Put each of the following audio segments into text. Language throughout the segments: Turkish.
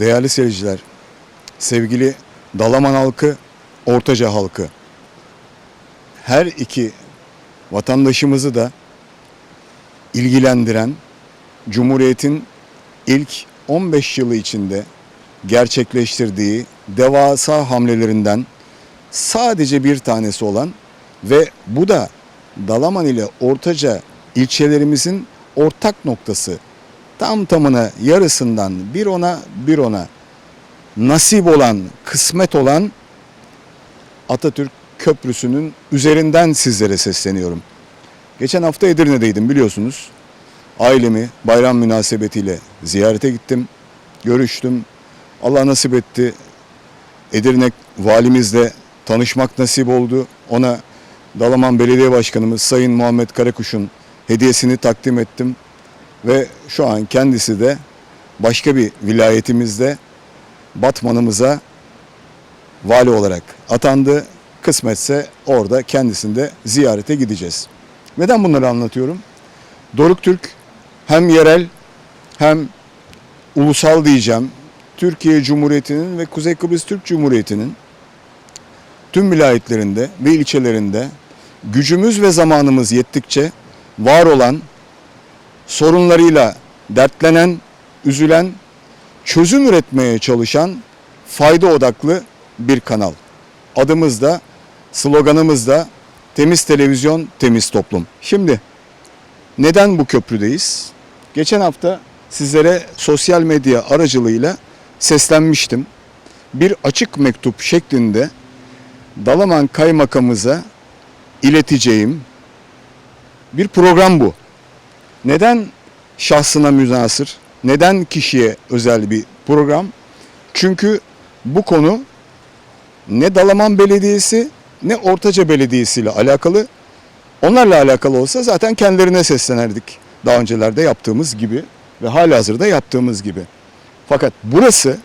değerli seyirciler, sevgili Dalaman halkı, Ortaca halkı. Her iki vatandaşımızı da ilgilendiren Cumhuriyet'in ilk 15 yılı içinde gerçekleştirdiği devasa hamlelerinden sadece bir tanesi olan ve bu da Dalaman ile Ortaca ilçelerimizin ortak noktası. Tam tamına yarısından bir ona bir ona nasip olan, kısmet olan Atatürk Köprüsü'nün üzerinden sizlere sesleniyorum. Geçen hafta Edirne'deydim biliyorsunuz. Ailemi bayram münasebetiyle ziyarete gittim. Görüştüm. Allah nasip etti. Edirne valimizle tanışmak nasip oldu. Ona Dalaman Belediye Başkanımız Sayın Muhammed Karakuş'un hediyesini takdim ettim. Ve şu an kendisi de başka bir vilayetimizde Batman'ımıza vali olarak atandı. Kısmetse orada kendisinde ziyarete gideceğiz. Neden bunları anlatıyorum? Doruk Türk hem yerel hem ulusal diyeceğim Türkiye Cumhuriyeti'nin ve Kuzey Kıbrıs Türk Cumhuriyeti'nin tüm vilayetlerinde ve ilçelerinde gücümüz ve zamanımız yettikçe var olan sorunlarıyla dertlenen, üzülen, çözüm üretmeye çalışan fayda odaklı bir kanal. Adımız da, sloganımız da temiz televizyon, temiz toplum. Şimdi neden bu köprüdeyiz? Geçen hafta sizlere sosyal medya aracılığıyla seslenmiştim. Bir açık mektup şeklinde Dalaman Kaymakamımıza ileteceğim bir program bu. Neden şahsına münasır? Neden kişiye özel bir program? Çünkü bu konu ne Dalaman Belediyesi ne Ortaca Belediyesi ile alakalı. Onlarla alakalı olsa zaten kendilerine seslenerdik. Daha öncelerde yaptığımız gibi ve halihazırda yaptığımız gibi. Fakat burası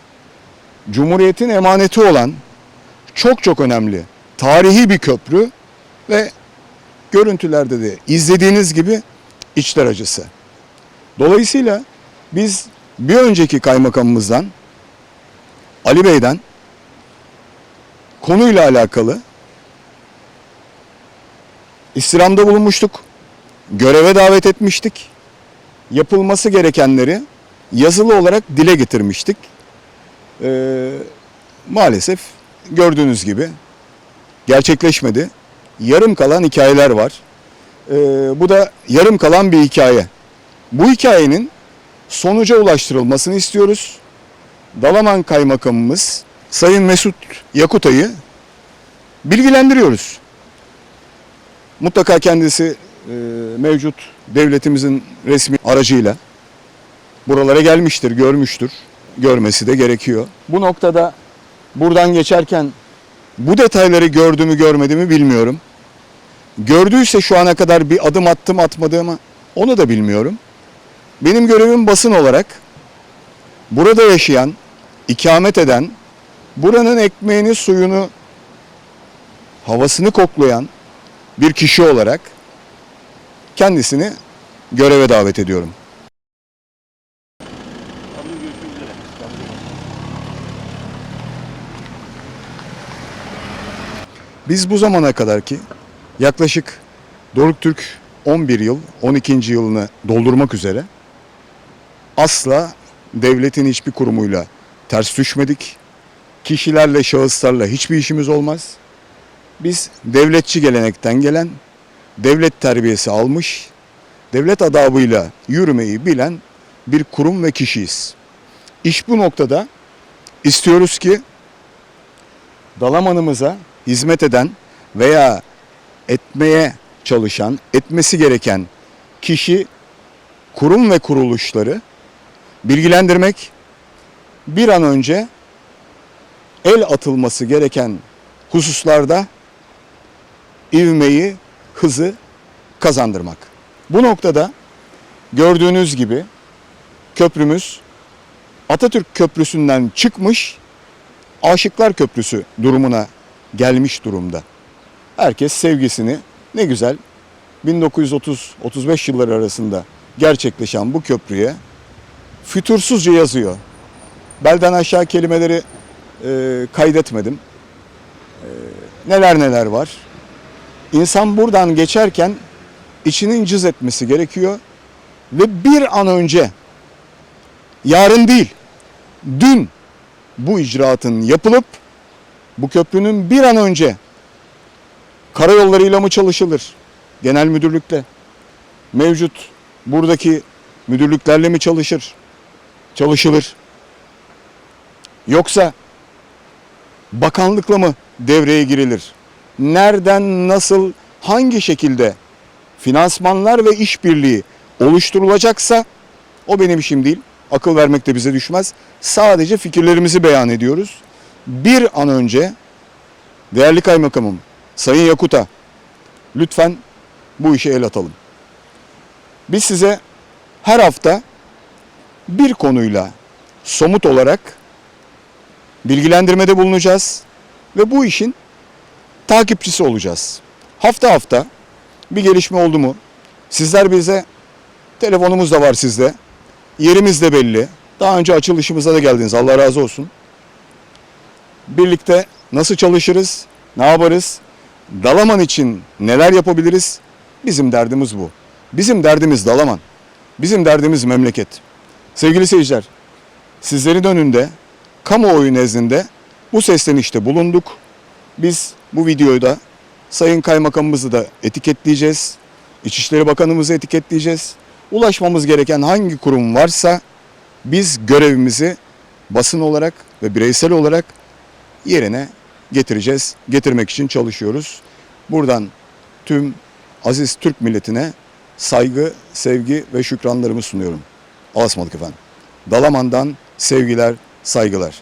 Cumhuriyet'in emaneti olan çok çok önemli tarihi bir köprü ve görüntülerde de izlediğiniz gibi içler acısı. Dolayısıyla biz bir önceki kaymakamımızdan Ali Bey'den konuyla alakalı istirhamda bulunmuştuk. Göreve davet etmiştik. Yapılması gerekenleri yazılı olarak dile getirmiştik. Ee, maalesef gördüğünüz gibi gerçekleşmedi. Yarım kalan hikayeler var. Ee, bu da yarım kalan bir hikaye. Bu hikayenin sonuca ulaştırılmasını istiyoruz. Dalaman Kaymakamımız Sayın Mesut Yakutay'ı bilgilendiriyoruz. Mutlaka kendisi e, mevcut devletimizin resmi aracıyla buralara gelmiştir, görmüştür. Görmesi de gerekiyor. Bu noktada buradan geçerken bu detayları gördü mü görmedi mi bilmiyorum. Gördüyse şu ana kadar bir adım attım atmadığımı onu da bilmiyorum. Benim görevim basın olarak burada yaşayan, ikamet eden, buranın ekmeğini, suyunu, havasını koklayan bir kişi olarak kendisini göreve davet ediyorum. Biz bu zamana kadar ki yaklaşık Doruk Türk 11 yıl, 12. yılını doldurmak üzere asla devletin hiçbir kurumuyla ters düşmedik. Kişilerle, şahıslarla hiçbir işimiz olmaz. Biz devletçi gelenekten gelen, devlet terbiyesi almış, devlet adabıyla yürümeyi bilen bir kurum ve kişiyiz. İş bu noktada istiyoruz ki Dalaman'ımıza hizmet eden veya etmeye çalışan, etmesi gereken kişi, kurum ve kuruluşları bilgilendirmek, bir an önce el atılması gereken hususlarda ivmeyi, hızı kazandırmak. Bu noktada gördüğünüz gibi köprümüz Atatürk Köprüsü'nden çıkmış Aşıklar Köprüsü durumuna gelmiş durumda. Herkes sevgisini ne güzel 1930-35 yılları arasında gerçekleşen bu köprüye fütursuzca yazıyor. Belden aşağı kelimeleri e, kaydetmedim. E, neler neler var. İnsan buradan geçerken içinin cız etmesi gerekiyor ve bir an önce yarın değil dün bu icraatın yapılıp bu köprünün bir an önce karayollarıyla mı çalışılır? Genel müdürlükte mevcut buradaki müdürlüklerle mi çalışır? Çalışılır. Yoksa bakanlıkla mı devreye girilir? Nereden, nasıl, hangi şekilde finansmanlar ve işbirliği oluşturulacaksa o benim işim değil. Akıl vermek de bize düşmez. Sadece fikirlerimizi beyan ediyoruz. Bir an önce değerli kaymakamım Sayın Yakut'a lütfen bu işe el atalım. Biz size her hafta bir konuyla somut olarak bilgilendirmede bulunacağız ve bu işin takipçisi olacağız. Hafta hafta bir gelişme oldu mu? Sizler bize telefonumuz da var sizde. Yerimiz de belli. Daha önce açılışımıza da geldiniz. Allah razı olsun. Birlikte nasıl çalışırız? Ne yaparız? Dalaman için neler yapabiliriz? Bizim derdimiz bu. Bizim derdimiz Dalaman. Bizim derdimiz memleket. Sevgili seyirciler, sizlerin önünde kamuoyu nezdinde bu seslenişte bulunduk. Biz bu videoyu da Sayın Kaymakamımızı da etiketleyeceğiz. İçişleri Bakanımızı etiketleyeceğiz. Ulaşmamız gereken hangi kurum varsa biz görevimizi basın olarak ve bireysel olarak yerine getireceğiz. Getirmek için çalışıyoruz. Buradan tüm aziz Türk milletine saygı, sevgi ve şükranlarımı sunuyorum. Alasmadık efendim. Dalaman'dan sevgiler, saygılar.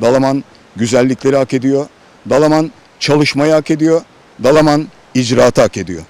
Dalaman güzellikleri hak ediyor. Dalaman çalışmayı hak ediyor. Dalaman icraatı hak ediyor.